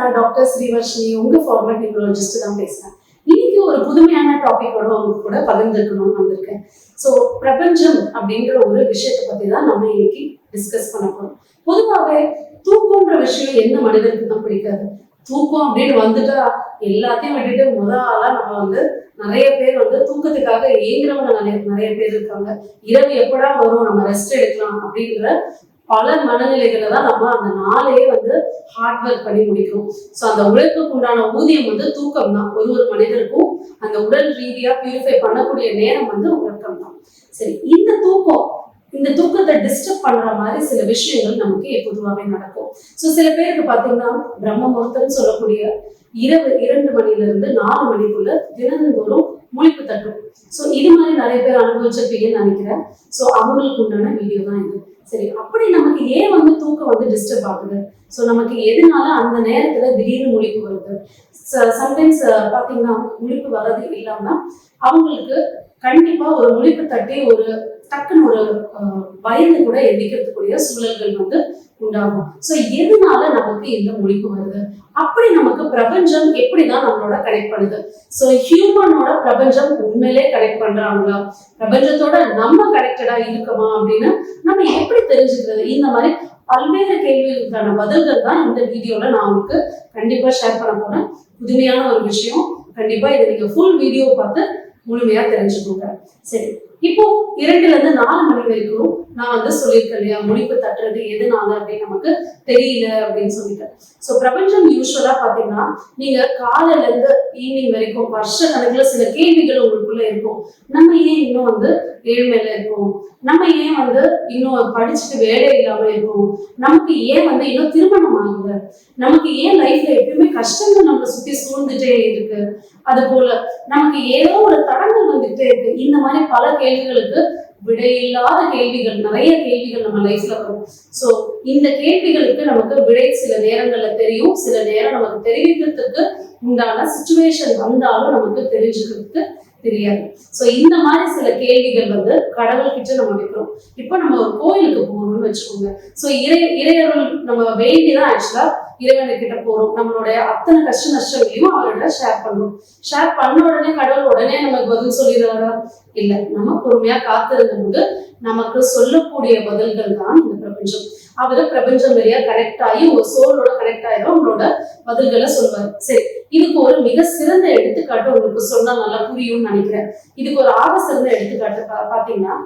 நான் டாக்டர் ஸ்ரீவர்ஷினி உங்க format neurologist தான் பேசுறேன். இன்னைக்கு ஒரு புதுமையான டாபிக்கோட உங்க கூட பகிர்ந்துக்கணும்னு வந்திருக்கேன். ஸோ பிரபஞ்சம் அப்படின்ற ஒரு விஷயத்தை பத்தி தான் நம்ம இன்னைக்கு டிஸ்கஸ் பண்ண போறோம். பொதுவாகவே தூக்கம்ன்ற விஷயம் எந்த மனிதனுக்கு தான் பிடிக்காது. தூக்கம் அப்படின்னு வந்துட்டா எல்லாத்தையும் விட்டுட்டு முத ஆளா நம்ம வந்து நிறைய பேர் வந்து தூக்கத்துக்காக ஏங்குறவங்க நிறைய நிறைய பேர் இருக்காங்க. இரவு எப்படா வரும்? நம்ம ரெஸ்ட் எடுக்கலாம் அப்படிங்கிற பல மனநிலைகளை தான் நம்ம அந்த நாளையே வந்து ஹார்ட் ஒர்க் பண்ணி முடிக்கிறோம் ஸோ அந்த உழைப்புக்கு உண்டான ஊதியம் வந்து தூக்கம் தான் ஒரு ஒரு மனிதருக்கும் அந்த உடல் ரீதியா பியூரிஃபை பண்ணக்கூடிய நேரம் வந்து உறக்கம் தான் சரி இந்த தூக்கம் இந்த தூக்கத்தை டிஸ்டர்ப் பண்ற மாதிரி சில விஷயங்கள் நமக்கு பொதுவாகவே நடக்கும். ஸோ சில பேருக்கு பார்த்தீங்கன்னா பிரம்ம முகூர்த்தம்னு சொல்லக்கூடிய இரவு இரண்டு மணில இருந்து நாலு மணிக்குள்ள தினந்தோறும் முழிப்பு தட்டும். ஸோ இது மாதிரி நிறைய பேர் அனுபவிச்சிருப்பீங்கன்னு நினைக்கிறேன். ஸோ அவங்களுக்கு உண்டான வீடியோ தான் இது. சரி அப்படி நமக்கு ஏன் வந்து தூக்கம் வந்து டிஸ்டர்ப் ஆகுது? ஸோ நமக்கு எதனால அந்த நேரத்துல திடீர்னு முழிப்பு வருது? சம்டைம்ஸ் uh, பாத்தீங்கன்னா முழிப்பு வர்றது இல்லாம அவங்களுக்கு கண்டிப்பா ஒரு முழிப்பு தட்டி ஒரு டக்குன்னு ஒரு பயந்து கூட எந்திக்கிறதுக்குரிய சூழல்கள் வந்து உண்டாகும். ஸோ எதனால நமக்கு இந்த முழிப்பு வருது? அப்படி நமக்கு பிரபஞ்சம் எப்படிதான் நம்மளோட கனெக்ட் பண்ணுது? ஸோ ஹியூமனோட பிரபஞ்சம் உண்மையிலே கனெக்ட் பண்றாங்களா? பிரபஞ்சத்தோட நம்ம கனெக்டடா இருக்கமா அப்படின்னு நம்ம எப்படி தெரிஞ்சுக்கிறது? இந்த மாதிரி பல்வேறு கேள்விகளுக்கான பதில்கள் தான் இந்த வீடியோல நான் உங்களுக்கு கண்டிப்பா ஷேர் பண்ண போறேன். புதுமையான ஒரு விஷயம். கண்டிப்பா இதை நீங்க ஃபுல் வீடியோ பார்த்து முழுமையா தெரிஞ்சுக்கோங்க. சரி. இப்போ இரண்டுல இருந்து நாலு மணி வரைக்கும் நான் வந்து சொல்லியிருக்கேன் இல்லையா? முடிப்பு தட்டுறது எதனால அப்படின்னு நமக்கு தெரியல அப்படின்னு சொல்லிட்டேன் ஸோ பிரபஞ்சம் யூஸ்வலா பாத்தீங்கன்னா நீங்க காலையில இருந்து ஈவினிங் வரைக்கும் வருஷ கணக்குல சில கேள்விகள் உங்களுக்குள்ள இருக்கும். நம்ம ஏன் இன்னும் வந்து ஏழ்மையில இருக்கோம்? நம்ம ஏன் வந்து இன்னும் படிச்சுட்டு வேலை இல்லாம இருக்கோம்? நமக்கு ஏன் வந்து இன்னும் திருமணம் ஆகல? நமக்கு ஏன் லைஃப்ல எப்பயுமே கஷ்டங்கள் நம்மளை சுத்தி சூழ்ந்துட்டே இருக்கு? அது போல நமக்கு ஏதோ ஒரு தடங்கள் வந்துட்டே இருக்கு. இந்த மாதிரி பல கேள்வி கேள்விகளுக்கு விடையில்லாத கேள்விகள் நிறைய கேள்விகள் நம்ம லைஃப்ல வரும். ஸோ இந்த கேள்விகளுக்கு நமக்கு விடை சில நேரங்கள்ல தெரியும். சில நேரம் நமக்கு தெரிவிக்கிறதுக்கு உண்டான சுச்சுவேஷன் வந்தாலும் நமக்கு தெரிஞ்சுக்கிறதுக்கு தெரியாது. ஸோ இந்த மாதிரி சில கேள்விகள் வந்து கடவுள்கிட்ட நம்ம வைக்கிறோம் இப்போ நம்ம ஒரு கோயிலுக்கு போகணும்னு வச்சுக்கோங்க. ஸோ இறை இறையருள் நம்ம வேண்டி தான் ஆக்சுவலா இறைவன்கிட்ட போறோம். நம்மளுடைய அத்தனை கஷ்ட நஷ்டங்களையும் அவரோட ஷேர் பண்றோம். ஷேர் பண்ண உடனே கடவுள் உடனே நமக்கு பதில் சொல்லிடுறாரா? இல்ல நம்ம பொறுமையா காத்திருந்த போது நமக்கு சொல்லக்கூடிய பதில்கள் தான் பிரபஞ்சம். அவரு பிரபஞ்சம் வழியா கனெக்ட் ஆகி உங்க சோலோட கனெக்ட் ஆயிடும் உங்களோட பதில்களை சொல்லுவாரு சரி இதுக்கு ஒரு மிக சிறந்த எடுத்துக்காட்டு உங்களுக்கு சொன்னா நல்லா புரியும்னு நினைக்கிறேன். இதுக்கு ஒரு ஆக சிறந்த எடுத்துக்காட்டு பாத்தீங்கன்னா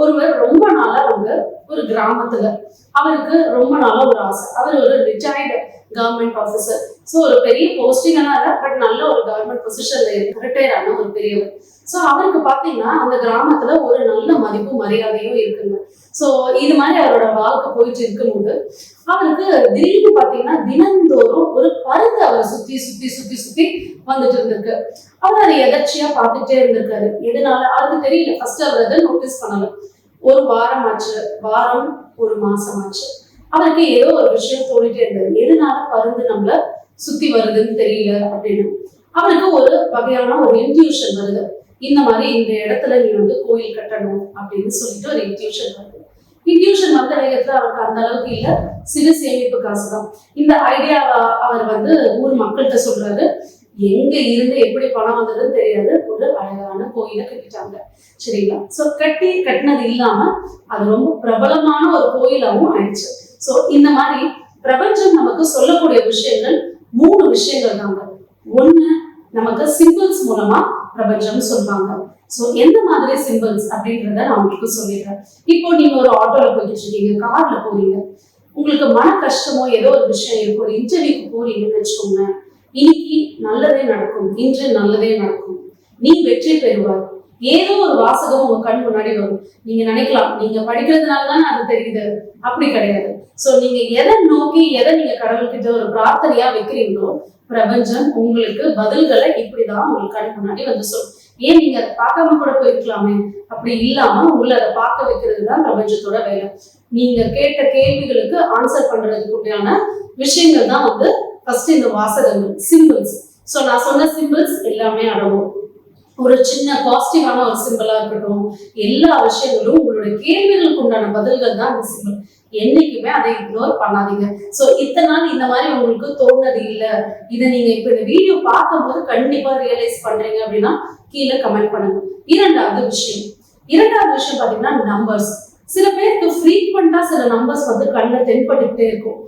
ஒருவர் ரொம்ப நாளா அவங்க ஒரு கிராமத்துல அவருக்கு ரொம்ப நாளா ஒரு ஆசை. அவர் ஒரு ரிட்டையர்டு கவர்மெண்ட் ஆஃபீஸர் ஸோ ஒரு பெரிய போஸ்டிங்கான இல்லை பட் நல்ல ஒரு கவர்மெண்ட் பொசிஷன்ல இருக்கு. ரிட்டையர் ஆன ஒரு பெரியவர். ஸோ அவருக்கு பார்த்தீங்கன்னா அந்த கிராமத்துல ஒரு நல்ல மதிப்பு மரியாதையும் இருக்குங்க. ஸோ இது மாதிரி அவரோட வாழ்க்கை போயிட்டு இருக்கும்போது அவருக்கு திடீர்னு பாத்தீங்கன்னா தினந்தோறும் ஒரு பருந்து அவரை சுத்தி சுத்தி சுத்தி சுத்தி வந்துட்டு இருந்திருக்கு. அவர் அதை எதர்ச்சியா பார்த்துட்டே இருந்திருக்காரு. எதனால? அவருக்கு தெரியல. ஃபர்ஸ்ட் அவர் அதை நோட்டீஸ் பண்ணலாம் ஒரு வாரம் ஆச்சு வாரம் ஒரு மாசம் ஆச்சு அவனுக்கு ஏதோ ஒரு விஷயம் தோணிட்டே இருந்தது. எதனால பருந்து நம்மள சுத்தி வருதுன்னு தெரியல அப்படின்னு. அவருக்கு ஒரு வகையான ஒரு இன்ட்யூஷன் வருது. இந்த மாதிரி இந்த இடத்துல நீ வந்து கோயில் கட்டணும் அப்படின்னு சொல்லிட்டு ஒரு இன்ட்யூஷன் வருது. இன்ட்யூஷன் வந்த வேகத்துல அவருக்கு அந்த அளவுக்கு இல்ல. சிறு சேமிப்பு காசு தான் இந்த ஐடியா அவர் வந்து ஊர் மக்கள்கிட்ட சொல்றாரு. எங்க இருந்து எப்படி பணம் வந்ததுன்னு தெரியாது. ஒரு அழகான கோயிலை கட்டிட்டாங்க. சரிங்களா? சோ கட்டி கட்டினது இல்லாம அது ரொம்ப பிரபலமான ஒரு கோயிலாவும் ஆயிடுச்சு. சோ இந்த மாதிரி பிரபஞ்சம் நமக்கு சொல்லக்கூடிய விஷயங்கள் மூணு விஷயங்கள் தாங்க. ஒண்ணு நமக்கு சிம்பிள்ஸ் மூலமா பிரபஞ்சம் சொல்லுவாங்க. சோ எந்த மாதிரி சிம்பிள்ஸ் அப்படின்றத நான் உங்களுக்கு சொல்லிடுறேன். இப்போ நீங்க ஒரு ஆட்டோல போயிட்டு இருக்கீங்க கார்ல போறீங்க. உங்களுக்கு மன கஷ்டமோ ஏதோ ஒரு விஷயம் இருக்கும். ஒரு இன்டர்வியூக்கு போறீங்கன்னு வச்சுக்கோங்க. இன்னைக்கு நல்லதே நடக்கும். இன்று நல்லதே நடக்கும். நீ வெற்றி பெறுவாய். ஏதோ ஒரு வாசகம் உங்க கண் முன்னாடி வரும். நீங்க நினைக்கலாம் நீங்க படிக்கிறதுனால தானே அது தெரியுது. அப்படி கிடையாது. சோ நீங்க எதை நோக்கி எதை நீங்க கடவுள்கிட்ட ஒரு பிரார்த்தனையா வைக்கிறீங்களோ பிரபஞ்சம் உங்களுக்கு பதில்களை இப்படிதான் உங்களுக்கு கண் முன்னாடி வந்து சொல்லும். ஏன் நீங்க அதை பார்க்காம கூட போயிருக்கலாமே? அப்படி இல்லாம உங்களை அதை பார்க்க வைக்கிறது தான் பிரபஞ்சத்தோட வேலை. நீங்க கேட்ட கேள்விகளுக்கு ஆன்சர் பண்றதுக்குண்டான விஷயங்கள் தான் வந்து ஃபர்ஸ்ட் இந்த வாசகங்கள் சிம்பிள்ஸ் ஸோ நான் சொன்ன சிம்பிள்ஸ் எல்லாமே அடங்கும். ஒரு சின்ன பாசிட்டிவான ஒரு சிம்பிளா இருக்கட்டும் எல்லா விஷயங்களும் உங்களோட கேள்விகளுக்கு உண்டான பதில்கள் தான் அந்த சிம்பிள் என்னைக்குமே அதை இக்னோர் பண்ணாதீங்க. சோ இத்தனை நாள் இந்த மாதிரி உங்களுக்கு தோணுது இல்ல. இதை நீங்க இப்ப இந்த வீடியோ பார்க்கும்போது கண்டிப்பா ரியலைஸ் பண்றீங்க அப்படின்னா கீழே கமெண்ட் பண்ணுங்க. இரண்டாவது விஷயம். இரண்டாவது விஷயம் பாத்தீங்கன்னா நம்பர்ஸ் சில பேருக்கு ஃப்ரீக்வெண்டா சில நம்பர்ஸ் வந்து கண்ணில் தென்பட்டுக்கிட்டே இருக்கும்.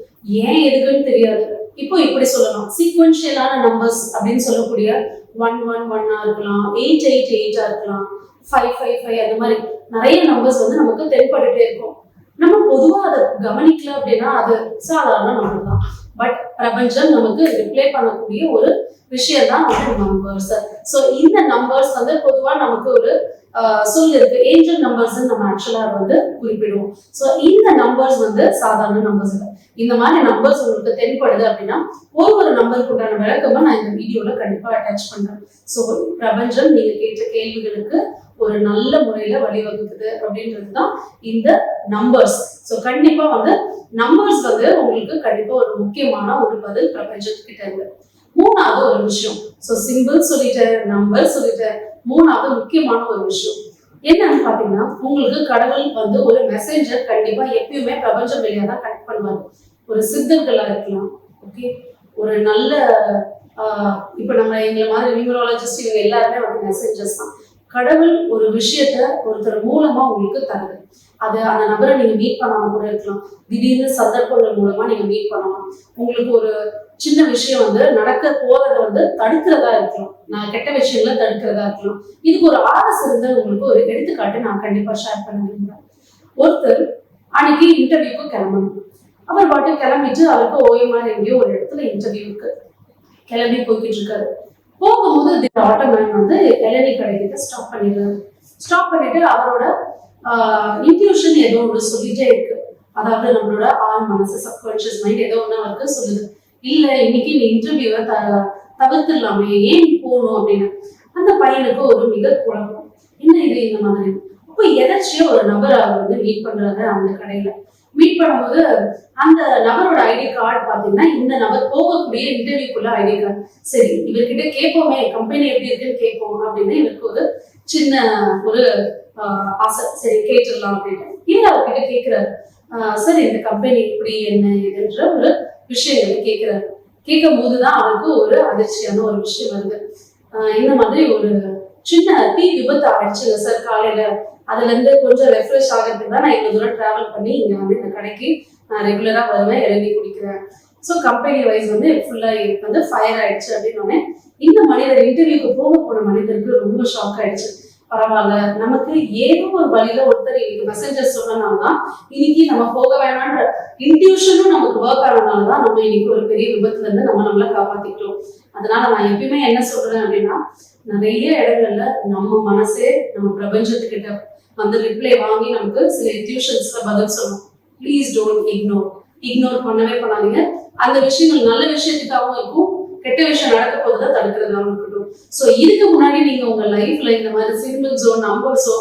ஏன் எதுக்குன்னு தெரியாது. இப்போ இப்படி சொல்லலாம். சீக்வன்ஷியலான நம்பர்ஸ் அப்படின்னு சொல்லக்கூடிய ஒன் ஒன் ஒன்னா இருக்கலாம். எயிட் எயிட் எயிட்டா இருக்கலாம். ஃபைவ் ஃபைவ் ஃபைவ் அந்த மாதிரி நிறைய நம்பர்ஸ் வந்து நமக்கு தென்பட்டுட்டே இருக்கும். நம்ம பொதுவா அதை கவனிக்கல அப்படின்னா அது சாதாரண நம்பர் தான். பட் பிரபஞ்சம் நமக்கு ரிப்ளை பண்ணக்கூடிய ஒரு விஷயம் தான் வந்து நம்பர்ஸ் ஸோ இந்த நம்பர்ஸ் வந்து பொதுவா நமக்கு ஒரு சொல் இருக்கு ஏஞ்சல் நம்பர்ஸ் நம்ம ஆக்சுவலா வந்து குறிப்பிடுவோம். ஸோ இந்த நம்பர்ஸ் வந்து சாதாரண நம்பர்ஸ் இல்லை. இந்த மாதிரி நம்பர்ஸ் உங்களுக்கு தென்படுது அப்படின்னா ஒரு ஒரு நம்பருக்கு உண்டான விளக்கமா நான் இந்த வீடியோல கண்டிப்பா அட்டாச் பண்றேன். ஸோ பிரபஞ்சம் நீங்க கேட்ட கேள்விகளுக்கு ஒரு நல்ல முறையில வழிவகுக்குது அப்படின்றது தான் இந்த நம்பர்ஸ் ஸோ கண்டிப்பா வந்து நம்பர்ஸ் வந்து உங்களுக்கு கண்டிப்பா ஒரு முக்கியமான ஒரு பதில் பிரபஞ்சத்துக்கிட்ட இருந்து. மூணாவது ஒரு விஷயம். ஸோ சிம்பிள் சொல்லிட்டேன் நம்பர் சொல்லிட்டேன். மூணாவது முக்கியமான ஒரு விஷயம். என்னன்னு பாத்தீங்கன்னா உங்களுக்கு கடவுள் வந்து ஒரு மெசேஞ்சர் கண்டிப்பா எப்பயுமே பிரபஞ்சம் வழியா தான் கனெக்ட் பண்ணுவாங்க ஒரு சித்தர்களா இருக்கலாம் ஓகே ஒரு நல்ல ஆஹ் இப்ப நம்ம எங்களை மாதிரி நியூரோலஜிஸ்ட் இவங்க எல்லாருமே வந்து மெசேஞ்சர்ஸ் தான். கடவுள் ஒரு விஷயத்த ஒருத்தர் மூலமா உங்களுக்கு தருது. அது அந்த நபரை நீங்க மீட் பண்ணாம கூட இருக்கலாம். திடீர்னு சந்தர்ப்பங்கள் மூலமா நீங்க மீட் பண்ணலாம். உங்களுக்கு ஒரு சின்ன விஷயம் வந்து நடக்க போறதை வந்து தடுக்கிறதா இருக்கலாம். நான் கெட்ட விஷயங்களை தடுக்கிறதா இருக்கலாம். இதுக்கு ஒரு ஆர்எஸ் இருந்து உங்களுக்கு ஒரு எடுத்துக்காட்டு நான் கண்டிப்பா ஷேர் பண்ண விரும்புறேன். ஒருத்தர் அன்னைக்கு இன்டர்வியூக்கு கிளம்பணும். அவர் பாட்டு கிளம்பிட்டு அவருக்கு ஓயமாறு எங்கேயோ ஒரு இடத்துல இன்டர்வியூ இருக்கு. கிளம்பி போய்கிட்டு இருக்காரு. போகும்போது திடீர் ஆட்டோமேன் வந்து இளநீ கடைக்கிட்ட ஸ்டாப் பண்ணிடுறாரு ஸ்டாப் பண்ணிட்டு அவரோட இன்ட்யூஷன் ஏதோ ஒன்று சொல்லிட்டே இருக்கு. அதாவது நம்மளோட ஆள் மனசு சப்கான்ஷியஸ் மைண்ட் ஏதோ ஒன்று அவருக்கு சொல்லுது. இல்ல இன்னைக்கு நீ இன்டர்வியூவை த தவிர்த்துடலாமே ஏன் போகணும் அப்படின்னு. அந்த பையனுக்கு ஒரு மிக குழப்பம். என்ன இது இந்த மாதிரி? அப்போ எதாச்சியும் ஒரு நபர் அவர் வந்து மீட் பண்றாரு அந்த கடையில. மீட் பண்ணும்போது அந்த நபரோட ஐடி கார்டு பாத்தீங்கன்னா இந்த நபர் போகக்கூடிய இன்டர்வியூக்குள்ள ஐடி கார்டு சரி இவர்கிட்ட கேட்போமே கம்பெனி எப்படி இருக்குன்னு கேட்போம் அப்படின்னு இவருக்கு ஒரு சின்ன ஒரு ஆசை. சரி கேட்டுடலாம் அப்படின்னு இல்லை அவர்கிட்ட கேட்கிறாரு. சரி இந்த கம்பெனி எப்படி என்ன இதுன்ற ஒரு விஷயங்களை கேட்கிறாரு. கேட்கும் போதுதான் அவருக்கு ஒரு அதிர்ச்சியான ஒரு விஷயம் வருது. இந்த மாதிரி ஒரு சின்ன தீ விபத்து ஆயிடுச்சுங்க சார் காலையில. அதுல இருந்து கொஞ்சம் ரெஃப்ரெஷ் ஆகிறதுக்கு தான் நான் இவ்வளவு தூரம் டிராவல் பண்ணி இங்க வந்து இந்த கடைக்கு நான் ரெகுலரா வருவேன் இறங்கி குடிக்கிறேன். ஸோ கம்பெனி வைஸ் வந்து ஃபுல்லா வந்து ஃபயர் ஆயிடுச்சு அப்படின்னு இந்த மனிதர் இன்டர்வியூக்கு போக போன மனிதருக்கு ரொம்ப ஷாக் ஆயிடுச்சு. பரவாயில்ல நமக்கு ஏதோ ஒரு வழியில ஒருத்தர் இன்னைக்கு மெசஞ்சர் சொன்னனால இன்னைக்கு நம்ம போக வேணான்ற இன்ட்யூஷனும் நமக்கு ஒர்க் ஆனதுனால தான் நம்ம இன்னைக்கு ஒரு பெரிய விபத்துல இருந்து நம்ம நம்மள காப்பாத்திக்கிட்டோம். அதனால நான் எப்பயுமே என்ன சொல்றேன் அப்படின்னா நிறைய இடங்கள்ல நம்ம மனசே நம்ம பிரபஞ்சத்துக்கிட்ட அந்த ரிப்ளை வாங்கி நமக்கு சில டியூஷன்ஸ்ல பதில் சொல்லணும் ப்ளீஸ் டோன்ட் இக்னோர் இக்னோர் பண்ணவே பண்ணாதீங்க. அந்த விஷயங்கள் நல்ல விஷயத்துக்காகவும் இருக்கும். கெட்ட விஷயம் நடக்க போறதை தடுக்கிறதாகவும் இருக்கட்டும். ஸோ இதுக்கு முன்னாடி நீங்க உங்க லைஃப்ல இந்த மாதிரி சிம்பிள்ஸோ நம்பர்ஸோ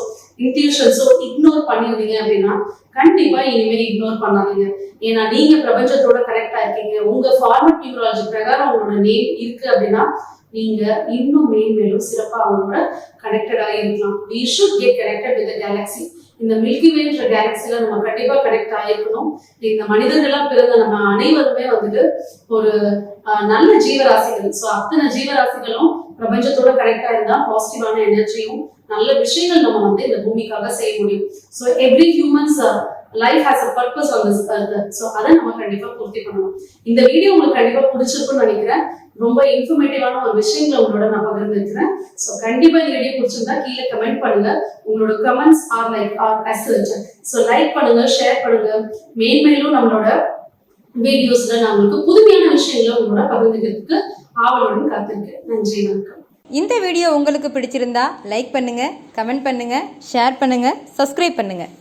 இன்ட்யூஷன்ஸோ இக்னோர் பண்ணியிருந்தீங்க அப்படின்னா கண்டிப்பா இனிமே இக்னோர் பண்ணாதீங்க. ஏன்னா நீங்க பிரபஞ்சத்தோட கனெக்ட் இருக்கீங்க உங்க ஃபார்மட் நியூமராலஜி பிரகாரம் உங்களோட நேம் இருக்கு அப்படின்னா நீங்க இன்னும் மேன்மேலும் சிறப்பா அவங்களோட கனெக்டடா இருக்கலாம். We should get connected with galaxy இந்த மில்கி வேன்ற கேலக்சில நம்ம கண்டிப்பா கனெக்ட் ஆயிருக்கணும். இந்த மனிதர்கள்லாம் பிறந்த நம்ம அனைவருமே வந்துட்டு ஒரு நல்ல ஜீவராசிகள். ஸோ அத்தனை ஜீவராசிகளும் பிரபஞ்சத்தோட கனெக்டா இருந்தா பாசிட்டிவான எனர்ஜியும் நல்ல விஷயங்கள் நம்ம வந்து இந்த பூமிக்காக செய்ய முடியும். So every humans life has a purpose on this earth so அதை நம்ம கண்டிப்பா பூர்த்தி பண்ணணும். இந்த வீடியோ உங்களுக்கு கண்டிப்பா பிடிச்சிருக்கும்னு நினைக்கிறேன். ரொம்ப இன்ஃபர்மேட்டிவான ஒரு விஷயங்களை உங்களோட நான் பகிர்ந்துருக்கிறேன் ஸோ கண்டிப்பா இந்த வீடியோ பிடிச்சிருந்தா கீழே கமெண்ட் பண்ணுங்க. உங்களோட comments or like or assert so like பண்ணுங்க ஷேர் பண்ணுங்க. மேன்மேலும் நம்மளோட வீடியோஸ்ல நான் உங்களுக்கு புதுமையான விஷயங்களை உங்களோட பகிர்ந்துக்கிறதுக்கு ஆவலுடன் காத்திருக்கேன் நன்றி வணக்கம். இந்த வீடியோ உங்களுக்கு பிடிச்சிருந்தா லைக் பண்ணுங்கள் கமெண்ட் பண்ணுங்கள் ஷேர் பண்ணுங்கள் சப்ஸ்கிரைப் பண்ணுங்கள்